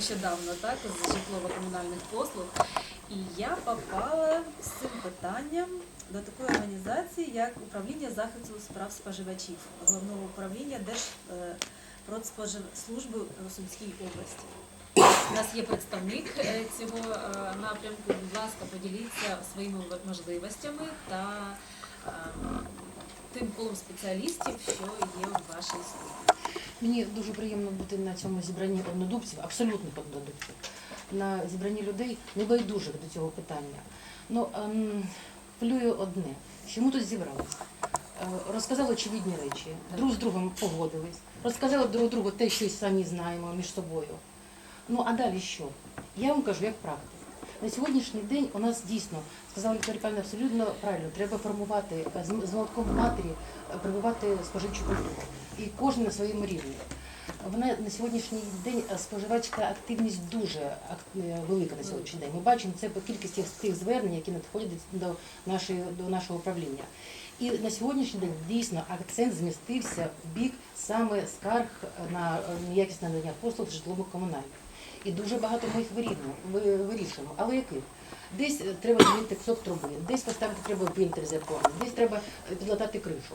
нещодавно, так, з житлово-комунальних послуг. І я попала з цим питанням до такої організації, як управління захисту справ споживачів, головного управління Держпродспоживслужби у Сумській області. У нас є представник е, цього е, напрямку. Будь ласка, поділіться своїми можливостями та е, тим колом спеціалістів, що є у вашій службі. Мені дуже приємно бути на цьому зібранні однодумців, абсолютно однодумців, на зібранні людей небайдужих до цього питання. Ну, ем, плює одне, що ми тут зібралися. Е, Розказали очевидні речі, друг з другом погодились, розказали друг другу те, що самі знаємо між собою. Ну а далі що? Я вам кажу, як практик. На сьогоднішній день у нас дійсно, сказала Вікторія абсолютно правильно, треба формувати е, з молотком матері, е, прививати споживчу культуру. І кожен на своєму рівні. Вона на сьогоднішній день е, споживацька активність дуже е, велика на сьогоднішній день. Ми бачимо це по кількості тих звернень, які надходять до нашої до нашого управління. І на сьогоднішній день дійсно акцент змістився в бік саме скарг на е, неякісне надання послуг житлово-комунальних. І дуже багато ми їх вирішуємо. Але яких? Десь е, треба змінити кусок труби, десь поставити треба фільтр з якого, десь треба е, підлатати кришу.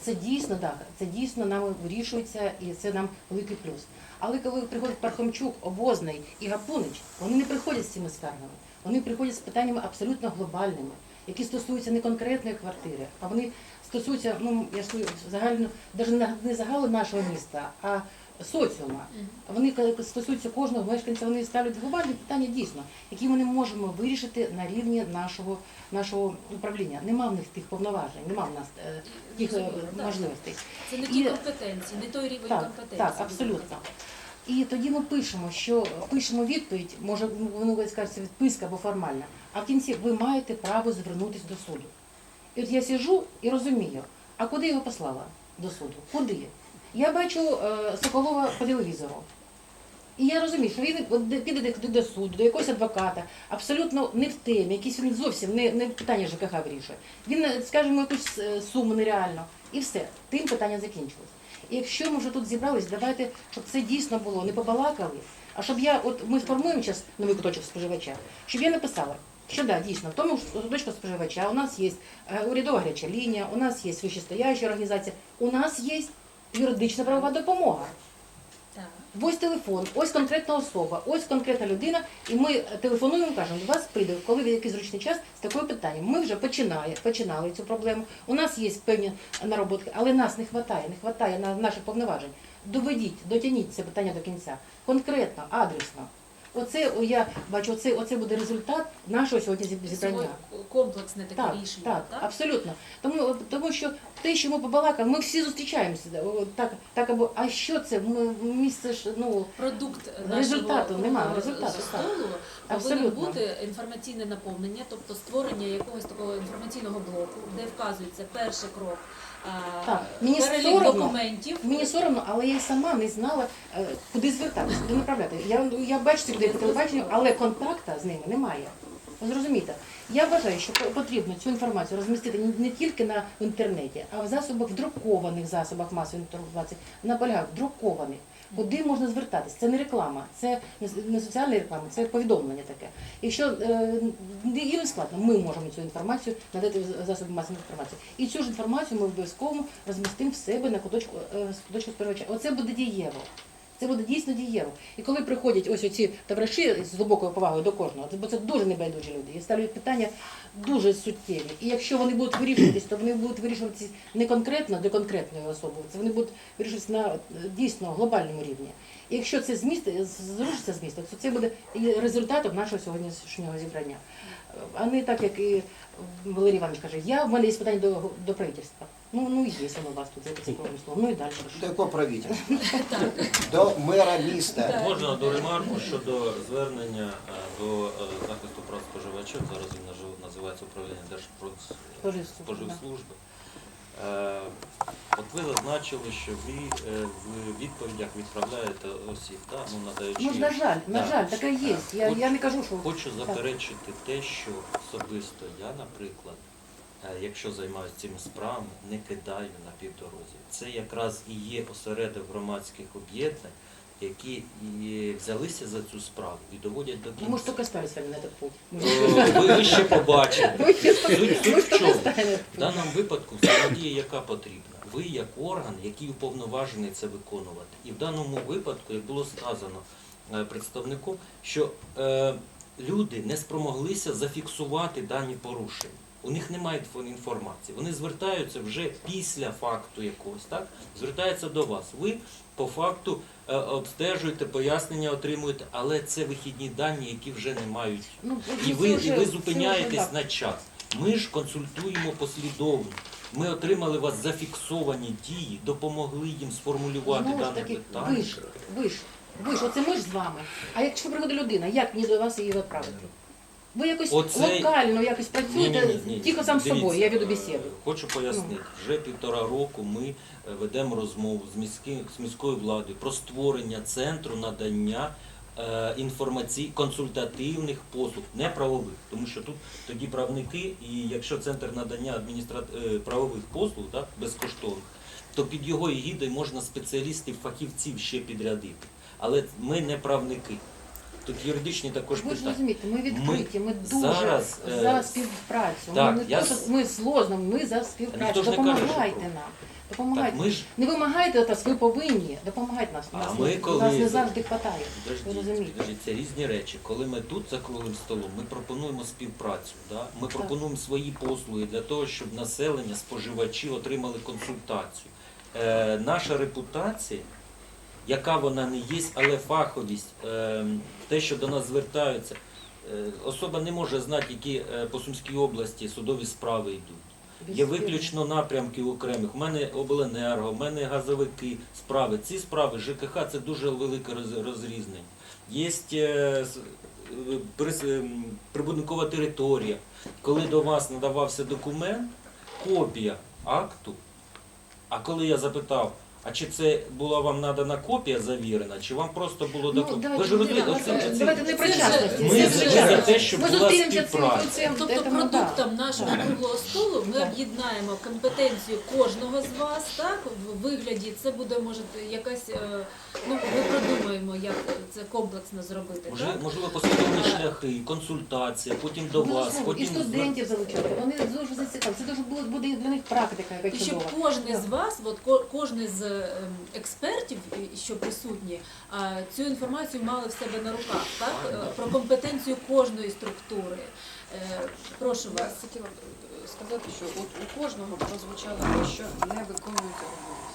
Це дійсно так, це дійсно нам вирішується і це нам великий плюс. Але коли приходить Пархомчук, Обозний і Гапунич, вони не приходять з цими скаргами. Вони приходять з питаннями абсолютно глобальними, які стосуються не конкретної квартири, а вони стосуються, ну я ж загально, навіть не загалу нашого міста, а соціума. Вони стосуються кожного мешканця, вони ставлять глобальні питання дійсно, які ми не можемо вирішити на рівні нашого, нашого управління. Нема в них тих повноважень, нема в нас е, тих е, можливостей. Це не І- ті компетенції, не той рівень Так, компетенції. так, абсолютно. І тоді ми пишемо, що пишемо відповідь, може воно скажеться відписка або формальна, а в кінці ви маєте право звернутися до суду. І от я сиджу і розумію, а куди його послала до суду? Куди? Я бачу е, Соколова по телевізору. І я розумію, що він піде до- суду, до якогось адвоката, абсолютно не в темі, якийсь він зовсім не, не питання ЖКХ вирішує. Він, е, скажімо, якусь е, суму нереально. І все, тим питання закінчилось. І якщо ми вже тут зібрались, давайте, щоб це дійсно було, не побалакали, а щоб я, от ми формуємо зараз новий куточок споживача, щоб я написала, що да, дійсно, в тому ж куточку споживача у нас є урядова гаряча лінія, у нас є вищестояща організація, у нас є юридична правова допомога. Ось телефон, ось конкретна особа, ось конкретна людина, і ми телефонуємо, кажемо, до вас прийде, коли ви якийсь зручний час з такою питанням. Ми вже починає, починали цю проблему. У нас є певні нароботки, але нас не вистачає, не вистачає на наших повноважень. Доведіть, дотягніть це питання до кінця. Конкретно, адресно. Оце о, я бачу, оце, оце буде результат нашого сьогодні зіб- зібрання. Комплексне таке Так, рішення, так, так? абсолютно. Тому, тому що те, що ми побалакали, ми всі зустрічаємося. о, Так, так або а що це? Ми місце ж ну Продукт Результату круглого результату, столу повинен Абсолютно. бути інформаційне наповнення, тобто створення якогось такого інформаційного блоку, де вказується перший крок, Так, мені перелік соромно. документів. Мені соромно, але я й сама не знала, е, куди звертатися, куди направляти. Я, я бачу цих людей по телебаченню, але контакта з ними немає. Ви Зрозумієте, я вважаю, що по- потрібно цю інформацію розмістити не, не тільки на в інтернеті, а в засобах, в друкованих засобах масової інформації, наполягаю, друкованих. Куди можна звертатись? Це не реклама, це не, соціальна реклама, це повідомлення таке. Якщо е, і не складно, ми можемо цю інформацію надати в засоби масової інформації. І цю ж інформацію ми обов'язково розмістимо в себе на куточку, е, з куточку споживача. Оце буде дієво. Це буде дійсно дієво. І коли приходять ось оці товариші з глибокою повагою до кожного, бо це дуже небайдужі люди, і ставлять питання дуже суттєві. І якщо вони будуть вирішуватись, то вони будуть вирішуватися не конкретно для конкретної особи, це вони будуть вирішуватися на е, дійсно глобальному рівні. І якщо це зміст, зрушиться з міста, то це буде результатом нашого сьогоднішнього зібрання. А не так, як і Валерій Іванович каже, я в мене є питання до, до правительства. Ну, ну є воно у вас тут, кровне слово. Ну і далі. До якого правительства? До мера міста. Можна до ремарку щодо звернення е, до е, захисту прав споживачів. Зараз він називається управління Держпродспоживслужби. Е, От ви зазначили, що ви в відповідях відправляєте осіб, да? ну, надаючи. Ну, на жаль, на Так. жаль, таке є. Я, От я не кажу, що Хочу заперечити те, що особисто я, наприклад, якщо займаюся цими справами, не кидаю на півдорозі. Це якраз і є осередок громадських об'єднань, які і взялися за цю справу і доводять до Ну, кінця. мы же только стали с вами на этот путь. Мы О, Ви, ви ще побачите. мы Суть, суть в только чому? стали на этот В путь. даному випадку взаємодія яка потрібна? Ви як орган, який уповноважений це виконувати. І в даному випадку, як було сказано е, представником, що е, люди не спромоглися зафіксувати дані порушення. У них немає інформації. Вони звертаються вже після факту якогось, так? Звертаються до вас. Ви по факту е, обстежуєте, пояснення отримуєте, але це вихідні дані, які вже не мають Ну, і ви, і ви зупиняєтесь вже, на час. Ми ж консультуємо послідовно. Ми отримали вас зафіксовані дії, допомогли їм сформулювати Знову дане таки, питання. ви ж, ви ж, ви ж, оце ми ж з вами. А якщо приходить людина, як мені до вас її відправити? Ви якось Оце- локально якось працюєте, Ні-ні-ні, тихо сам з дивіться, собою, я веду е, бесіду. Хочу пояснити, Ну. вже півтора року ми е, ведемо розмову з, міським, з міською владою про створення центру надання е, інформацій, консультативних послуг, не правових, тому що тут тоді правники, і якщо центр надання адміністра... е, правових послуг так, безкоштовних, то під його егідою можна спеціалістів, фахівців ще підрядити. Але ми не правники. Тут юридичні також Ви ж питання. розумієте, ми відкриті, ми дуже зараз, е, за співпрацю. так, ми не я то, що ми зложно, ми за Ніхто співпрацю. ж не каже, що Допомагайте проти. нам. Так, Допомагайте. ми ж Не вимагайте от нас, ви повинні. Допомагайте нас. А нас, ми не- коли- нас не завжди хватає. Ви розумієте? підождіть, це різні речі. Коли ми тут за круглим столом, ми пропонуємо співпрацю. Да? Ми пропонуємо свої послуги для того, щоб населення, споживачі отримали консультацію. Е, наша репутація, яка вона не є, але фаховість, е, те, що до нас звертаються, е, особа не може знати, які е, по Сумській області судові справи йдуть. Є виключно напрямки окремих. У мене обленерго, у мене газовики справи. Ці справи ЖКХ це дуже велике розрізнення. Є прибудинкова територія. Коли до вас надавався документ, копія акту, а коли я запитав, а чи це була вам надана копія завірена, чи вам просто було Ну, документ? давайте, Ви ж розумієте, давайте, оце- оце- давайте не про частності. Ми це за- вже за те, щоб Ми була зустрінемося цим, співпраця. Тобто этому, да. продуктом нашого круглого столу ми об'єднаємо компетенцію кожного з вас, так в вигляді це буде може якась. е, Ну ми продумаємо, як це комплексно зробити. Може, так? можливо, послідовні шляхи, консультація, потім до Ну, вас, потім і студентів залучати. Вони дуже зацікавлені. Це дуже буде, буде для них практика, яка І щоб кожен з вас, от ко- кожен з експертів, що присутні, а, цю інформацію мали в себе на руках, так Е, про компетенцію кожної структури. Е, Прошу Я вас. хотіла е, сказати, що от у кожного прозвучало те, що не виконується обов'язки.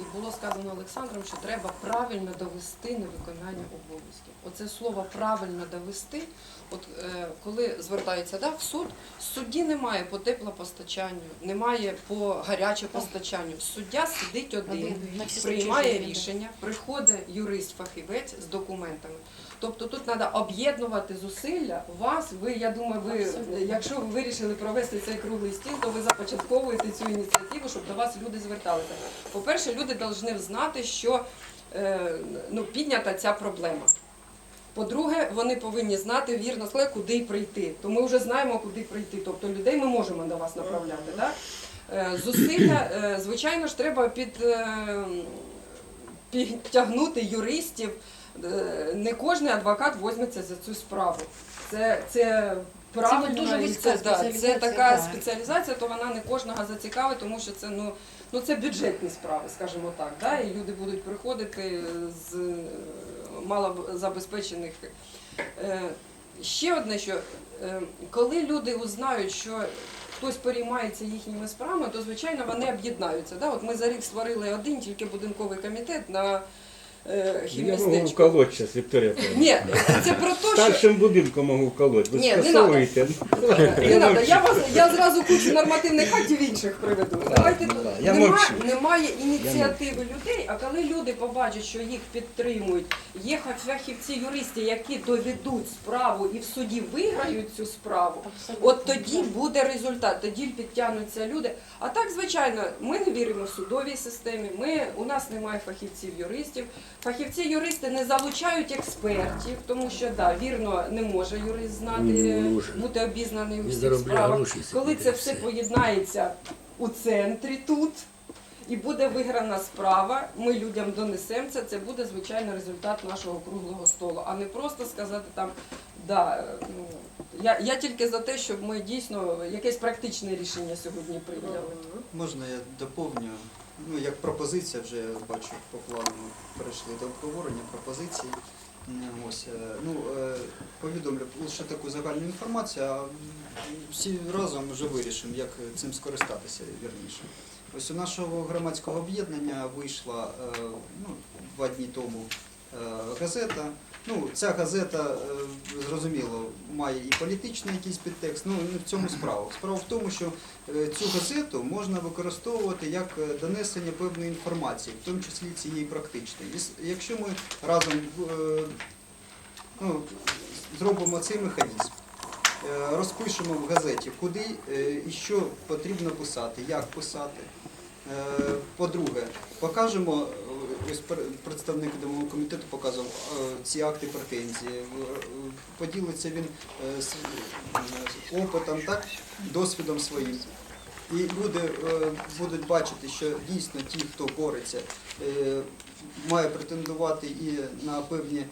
І було сказано Олександром, що треба правильно довести невиконання обов'язків. Оце слово правильно довести. От е, коли звертається да, в суд, судді немає по теплопостачанню, немає по гаряче постачанню. Суддя сидить один, Один, приймає рішення, приходить юрист-фахівець з документами. Тобто тут треба об'єднувати зусилля вас. Ви, я думаю, ви, Абсолютно. якщо ви вирішили провести цей круглий стіл, то ви започатковуєте цю ініціативу, щоб до вас люди зверталися. По-перше, люди повинні знати, що е, ну, піднята ця проблема. По-друге, вони повинні знати вірно сказали, куди прийти. То ми вже знаємо, куди прийти. Тобто людей ми можемо до вас направляти. Так? Е, Зусилля, е, звичайно ж, треба під, підтягнути юристів. Не кожен адвокат візьметься за цю справу. Це, це правильно, дуже і це, да, це така спеціалізація, то вона не кожного зацікавить, тому що це ну, ну це бюджетні справи, скажімо так. Да? І люди будуть приходити з е, малозабезпечених. Е, Ще одне, що е, коли люди узнають, що хтось переймається їхніми справами, то звичайно вони об'єднаються. Да? От ми за рік створили один тільки будинковий комітет на Я можу хіммістечку. вколоть зараз, Вікторія Павлівна. Ні, це про те, що Старшим будинком можу вколоть. Ви Ні, не скасовуєте. Не надо, я вас я зразу кучу нормативних актів інших приведу. Давайте ну да, я нема, мовчу. немає ініціативи людей, а коли люди побачать, що їх підтримують, є фахівці юристи, які доведуть справу і в суді виграють цю справу. Абсолютно. От тоді буде результат, тоді підтягнуться люди. А так, звичайно, ми не віримо в судовій системі. Ми у нас немає фахівців юристів. Фахівці юристи не залучають експертів, тому що да, вірно не може юрист знати, Не може. бути обізнаний у Він всіх заробляє справах. гроші Коли це все все. поєднається у центрі тут. і буде виграна справа. Ми людям донесемо це. Це буде звичайно результат нашого круглого столу, а не просто сказати там. Да, е, ну, я, я тільки за те, щоб ми дійсно якесь практичне рішення сьогодні прийняли. Можна я доповню? Ну, як пропозиція, вже бачу по плану перейшли до обговорення пропозиції. Ось, е, ну, е, повідомлю лише таку загальну інформацію, а всі разом вже вирішимо, як цим скористатися вірніше. Ось у нашого громадського об'єднання вийшла е, ну, два дні тому газета. Ну, ця газета, е, зрозуміло, має і політичний якийсь підтекст, ну не в цьому справа. Справа в тому, що е, цю газету можна використовувати як е, донесення певної інформації, в тому числі цієї практичної. І Якщо ми разом е, ну, зробимо цей механізм, е, розпишемо в газеті, куди е, і що потрібно писати, як писати. Е, По-друге, покажемо, е, ось представник домового комітету показував е, ці акти претензії. Поділиться він е, е, опитом, так, досвідом своїм. І люди будуть бачити, що дійсно ті, хто бореться, має претендувати і на певні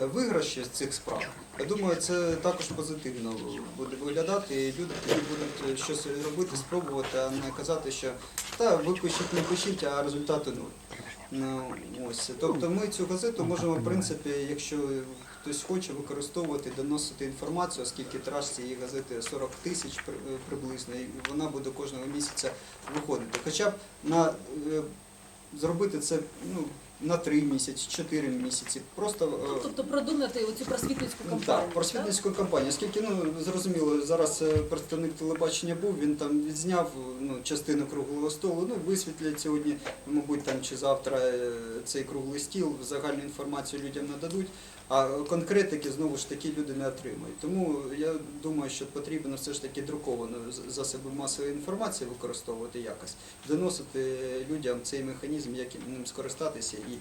виграші з цих справ. Я думаю, це також позитивно буде виглядати. І люди будуть щось робити, спробувати, а не казати, що та ви пишіть, не пишіть, а результати нуль. Ну, ось. Тобто ми цю газету можемо, в принципі, якщо хтось хоче використовувати, доносити інформацію, оскільки тираж цієї газети 40 тисяч при- приблизно, і вона буде кожного місяця виходити. Хоча б на е, зробити це ну, на 3 місяці, 4 місяці. Просто е, Тобто продумати оцю просвітницьку кампанію. так, просвітницьку кампанію. Оскільки ну зрозуміло, зараз е, представник телебачення був, він там відзняв ну, частину круглого столу. Ну висвітлять сьогодні, мабуть, там чи завтра е, цей круглий стіл, загальну інформацію людям нададуть. А конкретики знову ж таки люди не отримують. Тому я думаю, що потрібно все ж таки друковану засоби масової інформації використовувати якось, доносити людям цей механізм, як ним скористатися і